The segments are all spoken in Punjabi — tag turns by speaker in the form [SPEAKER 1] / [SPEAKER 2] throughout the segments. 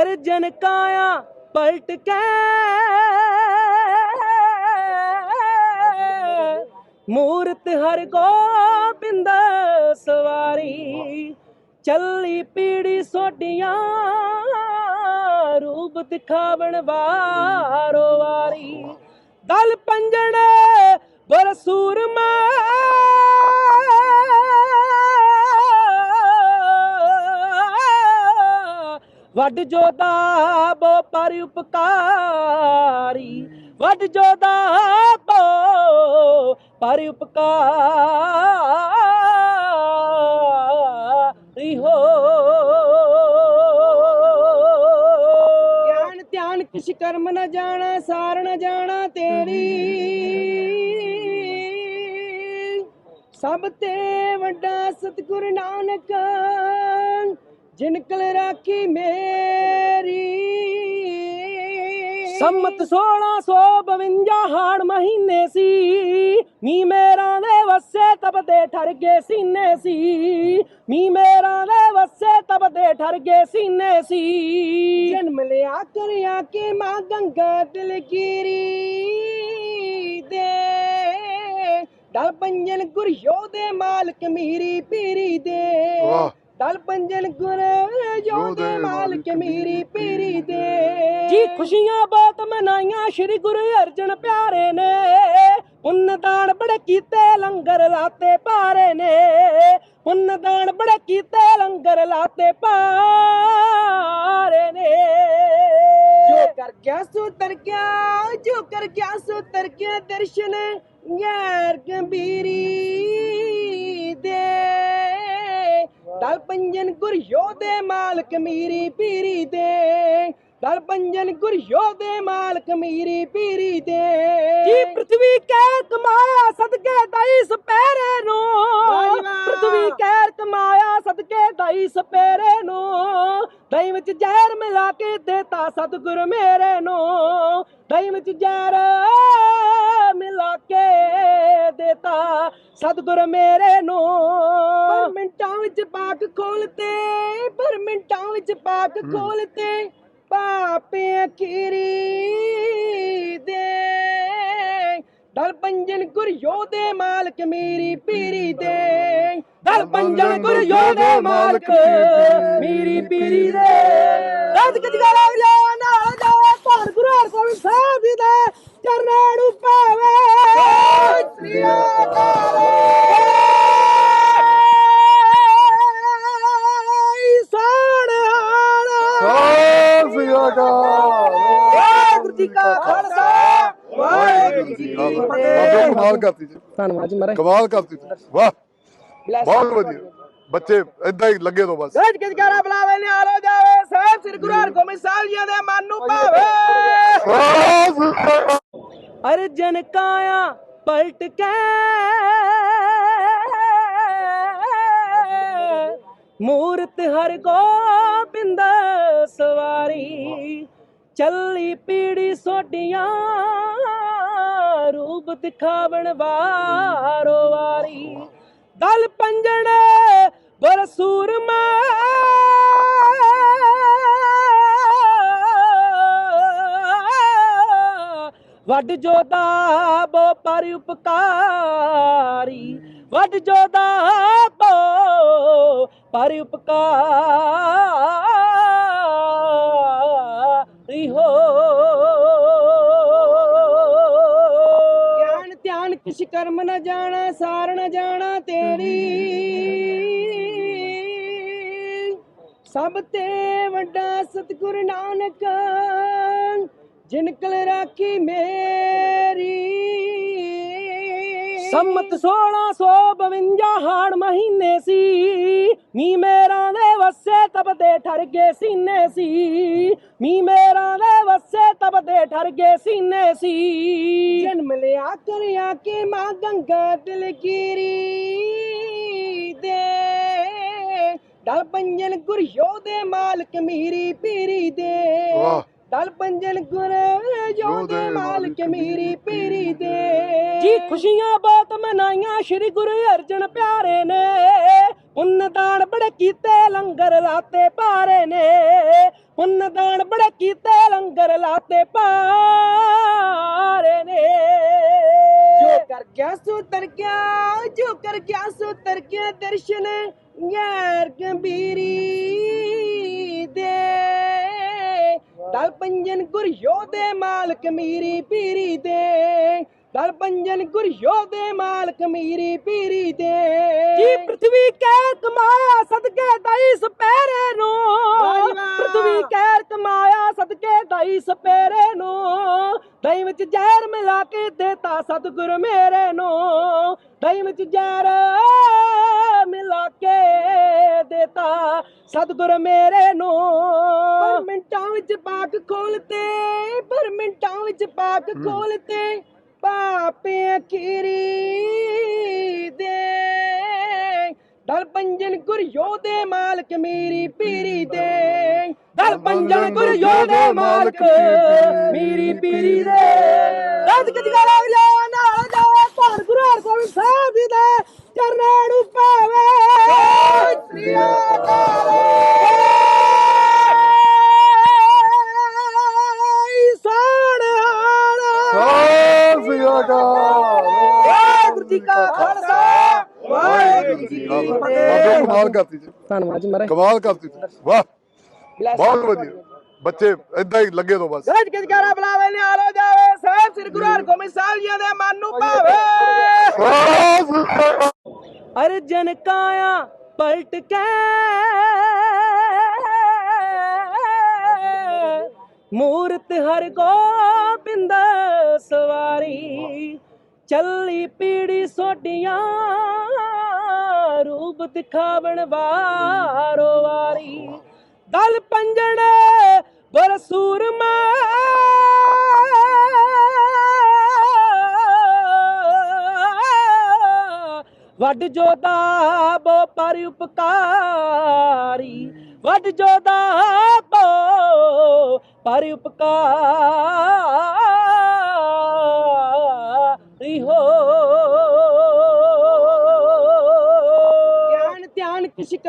[SPEAKER 1] ਅਰਜਨ ਕਾਇਆ ਪਲਟ ਕੇ। ਮੂਰਤ ਹਰ ਗੋਬਿੰਦ ਸਵਾਰੀ। ਚੱਲੀ ਪੀੜੀ ਸੋਡੀਆਂ ਰੂਪ ਦਿਖਾਵਣ ਵਾਰੋ ਵਾਰੀ। ਦਲ ਪੰਜਣ ਬਰਸੂਰ ਵੱਡ ਜੋਦਾ ਬੋ ਪਰ ਉਪਕਾਰੀ, ਵੱਡ ਜੋਦਾ ਬੋ ਪਰ ਉਪਕਾਰੀ ਹੋ। ਗਿਆਨ ਧਿਆਨ ਕਿਛ ਕਰਮ ਨਾ ਜਾਣਾ, ਸਾਰ ਨਾ ਜਾਣਾ ਤੇਰੀ। ਸਭ ਤੇ ਵੱਡਾ ਸਤਿਗੁਰ ਨਾਨਕ ਜਿਨ ਰਾਖੀ ਮੇਰੀ। ਸੰਮਤ 1652 ਹਾੜ ਮਹੀਨੇ ਸੀ। ਮੀ ਮੇਰਾ ਦੇ ਵਸੇ ਤਬ ਦੇ ਠਰ ਗਏ ਸੀਨੇ ਸੀ। ਮੀ ਮੇਰਾ ਦੇ ਵਸੇ ਤਬ ਦੇ ਠਰ ਗਏ ਸੀਨੇ ਸੀ। ਜਨਮ ਲਿਆ ਕਰਿਆ ਕੇ ਮਾਂ ਗੰਗਾ ਦਿਲਗੀਰੀ ਦੇ। ਦਲ ਪੰਜਨ ਗੁਰ ਯੋਧੇ ਮਾਲਕ ਮੀਰੀ ਪੀਰੀ ਦੇ।
[SPEAKER 2] ਵਾਹ।
[SPEAKER 1] ਦਲ ਪੰਜਨ ਗੁਰ ਯੋਧੇ ਮਾਲਕ ਮੀਰੀ ਪੀਰੀ ਦੇ। ਜੀ ਖੁਸ਼ੀਆਂ ਬਹੁਤ ਮਨਾਈਆਂ ਸ਼੍ਰੀ ਗੁਰੂ ਅਰਜਨ ਪਿਆਰੇ ਨੇ। ਪੁੰਨ ਦਾਨ ਬੜੇ ਕੀਤੇ ਲੰਗਰ ਲਾਤੇ ਪਾਰੇ ਨੇ। ਪੁੰਨ ਦਾਨ ਬੜੇ ਕੀਤੇ ਲੰਗਰ ਲਾਤੇ ਪਾਰੇ ਨੇ। ਜੋ ਕਰ ਗਿਆ ਸੋ ਤਰ ਗਿਆ ਜੋ ਕਰ ਗਿਆ ਸੋ ਤਰ ਗਿਆ ਦਰਸ਼ਨ ਯਾਰ ਗੰਭੀਰੀ। ਦਲ ਪੰਜਨ ਗੁਰ ਯੋਧੇ ਮਾਲਕ ਮੀਰੀ ਪੀਰੀ ਦੇ। ਦਲ ਪੰਜਨ ਗੁਰ ਯੋਧੇ ਮਾਲਕ ਮੀਰੀ ਪੀਰੀ ਦੇ। ਜੀ ਪ੍ਰithvi ਕਹਿ ਕਮਾਇਆ ਸਦਕੇ ਦਾਈ ਸਪੈਰੇ ਨੂੰ। ਪ੍ਰithvi ਕਹਿ ਕਮਾਇਆ ਸਦਕੇ ਦਾਈ ਸਪੈਰੇ ਨੂੰ। ਦਹੀਂ ਵਿੱਚ ਜ਼ਹਿਰ ਮਿਲਾ ਕੇ ਦੇਤਾ ਸਤਿਗੁਰ ਮੇਰੇ ਨੂੰ। ਦਹੀਂ ਵਿੱਚ ਜ਼ਹਿਰ ਮਿਲਾ ਕੇ ਦੇਤਾ ਸਤਿਗੁਰ ਮੇਰੇ ਨੂੰ। ਪਰ ਮਿੰਟਾਂ ਵਿੱਚ ਪਾਕ ਖੋਲਤੇ ਪਰ ਮਿੰਟਾਂ ਵਿੱਚ ਪਾਕ ਖੋਲਤੇ ਪਾਪੇ ਅਖੀਰੀ ਦੇ। ਦਲ ਪੰਜਨ ਗੁਰ ਯੋਧੇ ਮਾਲਕ ਮੇਰੀ ਪੀਰੀ ਦੇ। ਦਲ ਪੰਜਨ ਗੁਰ ਯੋਧੇ ਮਾਲਕ ਮੇਰੀ ਪੀਰੀ ਦੇ। ਰਦ ਕਜਗਾਲਾ ਲਿਆ ਨਾਲ ਜਾਵੇ ਧੰਨ ਗੁਰੂ ਹਰਗੋਬਿੰਦ ਸਾਹਿਬ ਜੀ ਦੇ ਚਰਨਾਂ ਨੂੰ ਪਾਵੇ ਸ੍ਰੀ
[SPEAKER 2] ਅਕਾਲ।
[SPEAKER 1] ਵਾਹਿਗੁਰੂ ਜੀ ਕਾ ਖਾਲਸਾ। ਵਾਹਿਗੁਰੂ ਜੀ ਕੀ
[SPEAKER 2] ਬਾਬੇ
[SPEAKER 1] ਫਤਿਹ।
[SPEAKER 2] ਕਮਾਲ ਕਰਤੀ ਜੀ।
[SPEAKER 1] ਧੰਨਵਾਦ ਜੀ ਮਹਾਰਾਜ।
[SPEAKER 2] ਕਮਾਲ ਕਰਤੀ ਤੁਸੀਂ। ਵਾਹ। ਬਹੁਤ ਵਧੀਆ। ਬੱਚੇ ਏਦਾਂ ਹੀ ਲੱਗੇ ਤੋਂ ਬਸ।
[SPEAKER 1] ਗੱਜ ਗੱਜ ਕਰਾ ਬੁਲਾਵੇ ਨਿਹਾਲ ਜਾਵੇ। ਸਾਹਿਬ ਸ੍ਰੀ ਗੁਰੂ ਹਰਗੋਬਿੰਦ ਸਾਹਿਬ ਜੀ ਦੇ ਮਨ ਨੂੰ ਭਾਵੇ। ਅਰਜਨ ਕਾਇਆ ਪਲਟ ਕੇ ਮੂਰਤ ਹਰ ਗੋਬਿੰਦ ਸਵਾਰੀ। ਚੱਲੀ ਪੀੜੀ ਸੋਡੀਆਂ ਰੂਪ ਦਿਖਾਵਣ ਵਾਰੋ ਵਾਰੀ। ਦਲ ਪੰਜਣ ਬਰਸੂਰ ਵੱਡ ਜੋਦਾ ਬੋ ਪਰ ਉਪਕਾਰੀ। ਵੱਡ ਜੋਦਾ ਬੋ ਪਰ ਉਪਕਾਰੀ ਹੋ। ਕਿਛ ਕਰਮ ਨਾ ਜਾਣਾ, ਸਾਰ ਨਾ ਜਾਣਾ ਤੇਰੀ। ਸਭ ਤੇ ਵੱਡਾ ਸਤਿਗੁਰ ਨਾਨਕ, ਜਿਨ ਕਲ ਰਾਖੀ ਮੇਰੀ। ਸੰਮਤ 1652 ਹਾੜ ਮਹੀਨੇ ਸੀ ਨੀ ਮੇਰਾ ਤਬ ਦੇ ਠਰ ਗਏ ਸੀਨੇ ਸੀ। ਮੀ ਮੇਰਾ ਦੇ ਵਸੇ ਤਬ ਦੇ ਠਰ ਗਏ ਸੀਨੇ ਸੀ। ਜਨਮ ਲਿਆ ਕਰਿਆ ਕੇ ਮਾਂ ਗੰਗਾ ਦਿਲਗੀਰੀ ਦੇ। ਦਲ ਪੰਜਨ ਗੁਰ ਯੋਧੇ ਮਾਲਕ ਮੀਰੀ ਪੀਰੀ ਦੇ।
[SPEAKER 2] ਵਾਹ।
[SPEAKER 1] ਦਲ ਪੰਜਨ ਗੁਰ ਯੋਧੇ
[SPEAKER 2] ਯੋਧੇ
[SPEAKER 1] ਮਾਲਕ
[SPEAKER 2] ਮਾਲਕ
[SPEAKER 1] ਮੀਰੀ ਪੀਰੀ ਦੇ। ਜੀ ਖੁਸ਼ੀਆਂ ਬਹੁਤ ਮਨਾਈਆਂ ਸ਼੍ਰੀ ਗੁਰੂ ਅਰਜਨ ਪਿਆਰੇ ਨੇ। ਪੁੰਨ ਦਾਨ ਬੜੇ ਕੀਤੇ, ਲੰਗਰ ਲਾਤੇ ਪਾਰੇ ਨੇ। ਪੁੰਨ ਕੀਤੇ, ਲੰਗਰ ਲਾਤੇ ਪਾਰੇ ਨੇ। ਜੋ ਕਰ ਗਿਆ ਸੋ ਤਰ ਗਿਆ ਜੋ ਕਰ ਗਿਆ ਸੋ ਤਰ ਗਿਆ ਦਰਸ਼ਨ ਯਾਰ ਗੰਭੀਰੀ ਦੇ। ਦਲ ਪੰਜਨ ਗੁਰ ਯੋਧੇ ਮਾਲਕ ਮੀਰੀ ਪੀਰੀ ਦੇ। ਦਲ ਪੰਜਨ ਗੁਰ ਯੋਧੇ ਮਾਲਕ ਮੀਰੀ ਪੀਰੀ ਦੇ। ਦਾਈ ਸਪੈਰੇ ਨੂੰ। ਪ੍ਰithvi ਕਹਿ ਕਮਾਇਆ ਸਦਕੇ ਦਾਈ ਸਪੈਰੇ ਨੂੰ। ਦਹੀਂ ਵਿੱਚ ਜ਼ਹਿਰ ਮਿਲਾ ਕੇ ਦੇਤਾ ਸਤਿਗੁਰ ਮੇਰੇ ਨੂੰ। ਦਹੀਂ ਵਿੱਚ ਜ਼ਹਿਰ ਮਿਲਾ ਕੇ ਦੇਤਾ ਸਤਿਗੁਰ ਮੇਰੇ ਨੂੰ। ਪਰ ਮਿੰਟਾਂ ਵਿੱਚ ਪਾਕ ਖੋਲਤੇ ਪਰ ਮਿੰਟਾਂ ਵਿੱਚ ਪਾਕ ਖੋਲਤੇ ਪਾਪੇ ਅਖੀਰੀ ਦੇ। ਦਲ ਪੰਜਨ ਗੁਰ ਯੋਧੇ ਮਾਲਕ ਮੇਰੀ ਪੀਰੀ ਦੇ। ਦਲ ਪੰਜਨ ਗੁਰ ਯੋਧੇ ਮਾਲਕ ਮੇਰੀ ਪੀਰੀ ਦੇ। ਦੰਦ ਕਿਜਗਾ ਲੱਗ ਜਾ ਨਾਲ ਜਾਵੇ ਧੰਨ ਗੁਰੂ ਹਰਗੋਬਿੰਦ ਸਾਹਿਬ ਜੀ ਦੇ ਚਰਨਾਂ ਨੂੰ ਪਾਵੇ ਸ੍ਰੀ ਅਕਾਲ।
[SPEAKER 2] ਸਤਿ ਸ੍ਰੀ ਅਕਾਲ।
[SPEAKER 1] ਵਾਹਿਗੁਰੂ ਜੀ ਕਾ ਖਾਲਸਾ। ਵਾਹਿਗੁਰੂ ਜੀ ਕੀ
[SPEAKER 2] ਬਾਬੇ
[SPEAKER 1] ਫਤਿਹ।
[SPEAKER 2] ਕਮਾਲ ਕਰਤੀ ਜੀ।
[SPEAKER 1] ਧੰਨਵਾਦ ਜੀ ਮਹਾਰਾਜ।
[SPEAKER 2] ਕਮਾਲ ਕਰਤੀ ਜੀ। ਵਾਹ। ਬਹੁਤ ਵਧੀਆ। ਬੱਚੇ ਏਦਾਂ ਹੀ ਲੱਗੇ ਤੋਂ ਬਸ।
[SPEAKER 1] ਗੱਜ ਗੱਜ ਕਰਾ ਬੁਲਾਵੇ ਨਿਹਾਲ ਹੋ ਜਾਵੇ। ਸਾਹਿਬ ਸ੍ਰੀ ਗੁਰੂ ਹਰਗੋਬਿੰਦ ਸਾਹਿਬ ਜੀ ਦੇ ਮਨ ਨੂੰ ਭਾਵੇ। ਅਰਜਨ ਕਾਇਆ ਪਲਟ ਕੇ ਮੂਰਤ ਹਰ ਗੋਬਿੰਦ ਸਵਾਰੀ। ਚੱਲੀ ਪੀੜੀ ਸੋਡੀਆਂ ਰੂਪ ਦਿਖਾਵਣ ਵਾਰੋ ਵਾਰੀ। ਦਲ ਪੰਜਣ ਬਰ ਸੂਰਮਾ। ਵੱਡ ਜੋਦਾ ਬੋ ਪਰ ਉਪਕਾਰੀ। ਵੱਡ ਜੋਦਾ ਬੋ ਪਰ ਉਪਕਾਰ।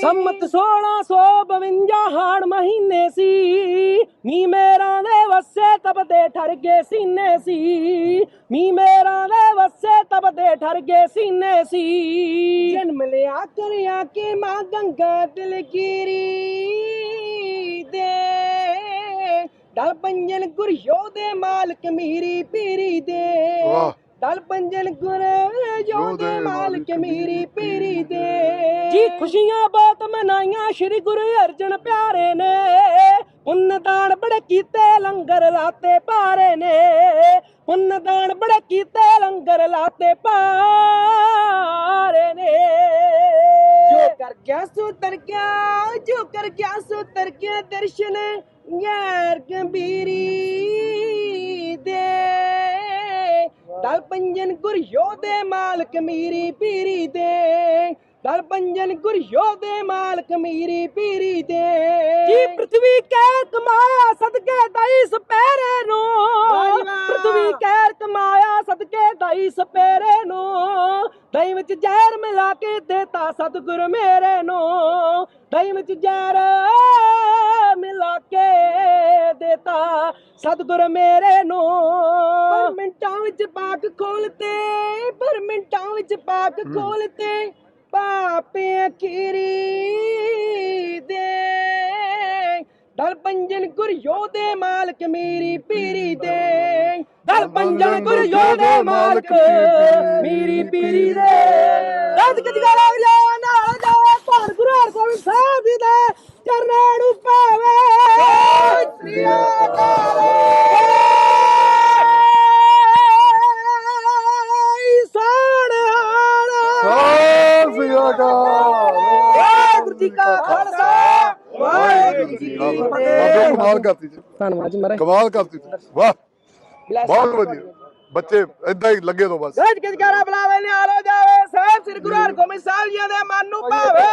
[SPEAKER 1] ਸੰਮਤ 1652 ਹਾੜ ਮਹੀਨੇ ਸੀ। ਮੀ ਮੇਰਾ ਦੇ ਵਸੇ ਤਬ ਦੇ ਠਰ ਗਏ ਸੀਨੇ ਸੀ। ਮੀ ਮੇਰਾ ਦੇ ਵਸੇ ਤਬ ਦੇ ਠਰ ਗਏ ਸੀਨੇ ਸੀ। ਜਨਮ ਲਿਆ ਕਰਿਆ ਕੇ ਮਾਂ ਗੰਗਾ ਦਿਲਗੀਰੀ ਦੇ। ਦਲ ਪੰਜਨ ਗੁਰ ਯੋਧੇ ਮਾਲਕ ਮੀਰੀ ਪੀਰੀ ਦੇ।
[SPEAKER 2] ਵਾਹ।
[SPEAKER 1] ਦਲ ਪੰਜਨ ਗੁਰ ਯੋਧੇ
[SPEAKER 2] ਯੋਧੇ
[SPEAKER 1] ਮਾਲਕ ਮੀਰੀ ਪੀਰੀ ਦੇ। ਜੀ ਖੁਸ਼ੀਆਂ ਬਹੁਤ ਮਨਾਈਆਂ ਸ਼੍ਰੀ ਗੁਰੂ ਅਰਜਨ ਪਿਆਰੇ ਨੇ। ਪੁੰਨ ਦਾਨ ਬੜੇ ਕੀਤੇ ਲੰਗਰ ਲਾਤੇ ਪਾਰੇ ਨੇ। ਪੁੰਨ ਦਾਨ ਬੜੇ ਕੀਤੇ ਲੰਗਰ ਲਾਤੇ ਪਾਰੇ ਨੇ। ਜੋ ਕਰ ਗਿਆ ਸੋ ਤਰ ਗਿਆ ਜੋ ਕਰ ਗਿਆ ਸੋ ਤਰ ਗਿਆ ਦਰਸ਼ਨ ਯਾਰ ਗੰਭੀਰੀ ਦੇ। ਦਲ ਪੰਜਨ ਗੁਰ ਯੋਧੇ ਮਾਲਕ ਮੀਰੀ ਪੀਰੀ ਦੇ। ਦਲ ਪੰਜਨ ਗੁਰ ਯੋਧੇ ਮਾਲਕ ਮੀਰੀ ਪੀਰੀ ਦੇ। ਜੀ ਪ੍ਰithvi ਕਹਿ ਕਮਾਇਆ ਸਦਕੇ ਦਾਈ ਸਪੈਰੇ ਨੂੰ। ਪ੍ਰithvi ਕਹਿ ਕਮਾਇਆ ਸਦਕੇ ਦਾਈ ਸਪੈਰੇ ਨੂੰ। ਦਹੀਂ ਵਿੱਚ ਜ਼ਹਿਰ ਮਿਲਾ ਕੇ ਦੇਤਾ ਸਤਿਗੁਰ ਮੇਰੇ ਨੂੰ। ਦਹੀਂ ਵਿੱਚ ਜ਼ਹਿਰ ਮਿਲਾ ਕੇ ਦੇਤਾ। ਸਤਿਗੁਰ ਮੇਰੇ ਨੂੰ ਪਰ ਮਿੰਟਾਂ ਵਿੱਚ ਪਾਕ ਖੋਲਤੇ ਪਰ ਮਿੰਟਾਂ ਵਿੱਚ ਪਾਕ ਖੋਲਤੇ ਪਾਪੇ ਅਖੀਰੀ ਦੇ। ਦਲ ਪੰਜਨ ਗੁਰ ਯੋਧੇ ਮਾਲਕ ਮੇਰੀ ਪੀਰੀ ਦੇ। ਦਲ ਪੰਜਨ ਗੁਰ ਯੋਧੇ ਮਾਲਕ ਮੇਰੀ ਪੀਰੀ ਦੇ। ਦੰਦ ਕਿਜਗਾ ਲੱਗ ਜਾ ਨਾਲ ਜਾਵੇ ਧੰਨ ਗੁਰੂ ਹਰਗੋਬਿੰਦ ਸਾਹਿਬ ਜੀ ਦੇ ਚਰਨਾਂ ਨੂੰ ਪਾਵੇ। ਸ੍ਰੀ ਅਕਾਲ। ਵਾਹਿਗੁਰੂ ਜੀ ਕਾ ਖਾਲਸਾ। ਵਾਹਿਗੁਰੂ ਜੀ ਕੀ
[SPEAKER 2] ਬਾਬੇ
[SPEAKER 1] ਫਤਿਹ।
[SPEAKER 2] ਕਮਾਲ ਕਰਤੀ ਜੀ।
[SPEAKER 1] ਧੰਨਵਾਦ ਜੀ ਮਹਾਰਾਜ।
[SPEAKER 2] ਕਮਾਲ ਕਰਤੀ ਜੀ। ਵਾਹ। ਬਹੁਤ ਵਧੀਆ। ਬੱਚੇ ਏਦਾਂ ਹੀ ਲੱਗੇ ਤੋਂ ਬਸ
[SPEAKER 1] ਗੱਜ ਗੱਜ ਕਰਾ ਬੁਲਾਵੇ ਨਿਹਾਲ ਹੋ ਜਾਵੇ ਸਾਹਿਬ ਸ੍ਰੀ ਗੁਰੂ ਹਰਗੋਬਿੰਦ ਸਾਹਿਬ ਜੀ ਦੇ ਮਨ ਨੂੰ ਭਾਵੇ।